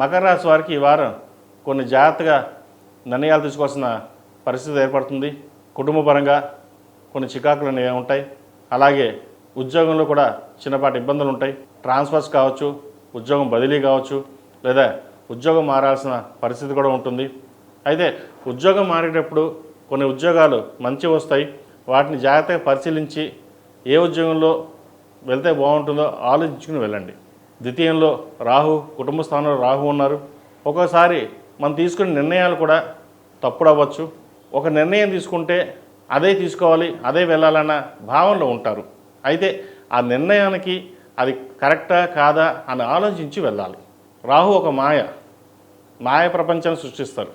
మకర రాశి వారికి ఈ వారం కొన్ని జాగ్రత్తగా నిర్ణయాలు తీసుకోవాల్సిన పరిస్థితి ఏర్పడుతుంది. కుటుంబపరంగా కొన్ని చికాకులు అనేవి ఉంటాయి. అలాగే ఉద్యోగంలో కూడా చిన్నపాటి ఇబ్బందులు ఉంటాయి. ట్రాన్స్ఫర్స్ కావచ్చు ఉద్యోగం బదిలీ కావచ్చు లేదా ఉద్యోగం మారాల్సిన పరిస్థితి కూడా ఉంటుంది. అయితే ఉద్యోగం మారేటప్పుడు కొన్ని ఉద్యోగాలు మంచి వస్తాయి. వాటిని జాగ్రత్తగా పరిశీలించి ఏ ఉద్యోగంలో వెళ్తే బాగుంటుందో ఆలోచించుకుని వెళ్ళండి. ద్వితీయంలో రాహు కుటుంబ స్థానంలో రాహు ఉన్నారు. ఒక్కోసారి మనం తీసుకునే నిర్ణయాలు కూడా తప్పుడు అవ్వచ్చు ఒక నిర్ణయం తీసుకుంటే అదే తీసుకోవాలి అదే వెళ్ళాలన్న భావనలో ఉంటారు. అయితే ఆ నిర్ణయానికి అది కరెక్టా కాదా అని ఆలోచించి వెళ్ళాలి. రాహు ఒక మాయ మాయ ప్రపంచాన్ని సృష్టిస్తారు.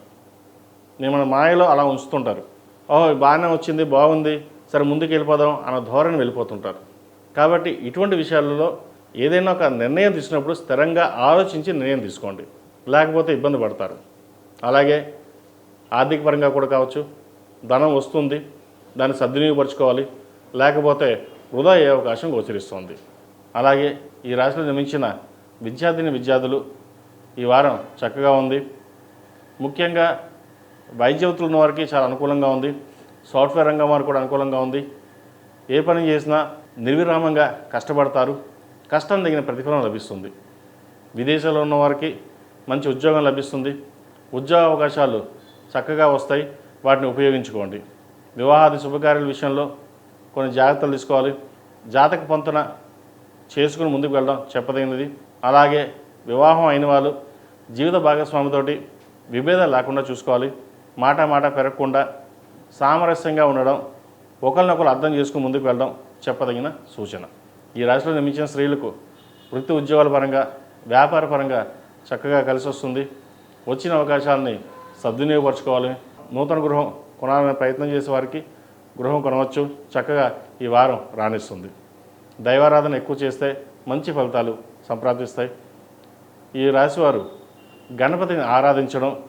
మిమ్మల్ని మాయలో అలా ఉంచుతుంటారు. ఓహో బాగానే వచ్చింది బాగుంది సరే ముందుకు వెళ్ళిపోదాం అన్న ధోరణి వెళ్ళిపోతుంటారు. కాబట్టి ఇటువంటి విషయాలలో ఏదైనా ఒక నిర్ణయం తీసుకున్నప్పుడు స్థిరంగా ఆలోచించి నిర్ణయం తీసుకోండి. లేకపోతే ఇబ్బంది పడతారు. అలాగే ఆర్థిక పరంగా కూడా కావచ్చు. ధనం వస్తుంది. దాన్ని సద్వినియోగపరచుకోవాలి. లేకపోతే వృధా అయ్యే అవకాశం గోచరిస్తుంది. అలాగే ఈ రాశిలో నిర్మించిన విద్యార్థిని విద్యార్థులు ఈ వారం చక్కగా ఉంది. ముఖ్యంగా వైద్యవతులు ఉన్న వారికి చాలా అనుకూలంగా ఉంది. సాఫ్ట్వేర్ రంగం వారికి కూడా అనుకూలంగా ఉంది. ఏ పని చేసినా నిర్విరామంగా కష్టపడతారు. కష్టం తగిన ప్రతిఫలం లభిస్తుంది. విదేశాల్లో ఉన్న వారికి మంచి ఉద్యోగం లభిస్తుంది. ఉద్యోగ అవకాశాలు చక్కగా వస్తాయి. వాటిని ఉపయోగించుకోండి. వివాహాది శుభకార్యాల విషయంలో కొన్ని జాగ్రత్తలు తీసుకోవాలి. జాతక పొంతన చేసుకుని ముందుకు వెళ్ళడం చెప్పదగినది. అలాగే వివాహం అయిన వాళ్ళు జీవిత భాగస్వామితోటి విభేదాలు లేకుండా చూసుకోవాలి. మాట మాట పెరగకుండా సామరస్యంగా ఉండడం ఒకరినొకరు అర్థం చేసుకుని ముందుకు వెళ్ళడం చెప్పదగిన సూచన. ఈ రాశిలో నిర్మించిన స్త్రీలకు వృత్తి ఉద్యోగాల పరంగా వ్యాపార పరంగా చక్కగా కలిసి వస్తుంది. వచ్చిన అవకాశాలని సద్వినియోగపరచుకోవాలి. నూతన గృహం కొనాలనే ప్రయత్నం చేసే వారికి గృహం కొనవచ్చు. చక్కగా ఈ వారం రాణిస్తుంది. దైవారాధన ఎక్కువ చేస్తే మంచి ఫలితాలు సంప్రాప్తిస్తాయి. ఈ రాశివారు గణపతిని ఆరాధించడం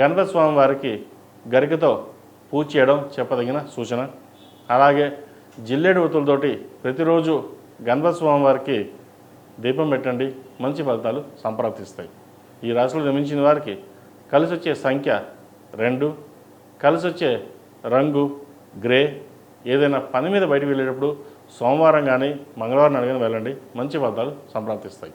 గణపతి స్వామి వారికి గరికతో పూజ చేయడం చెప్పదగిన సూచన. అలాగే జిల్లేడు వృత్తులతోటి ప్రతిరోజు గణపతి స్వామి వారికి దీపం పెట్టండి మంచి ఫలితాలు సంప్రాప్తిస్తాయి. ఈ రాశిలో జన్మించిన వారికి కలిసి వచ్చే సంఖ్య రెండు కలిసి వచ్చే రంగు గ్రే. ఏదైనా పని మీద బయటకు వెళ్ళేటప్పుడు సోమవారం కానీ మంగళవారం కానీ వెళ్ళండి మంచి ఫలితాలు సంప్రాప్తిస్తాయి.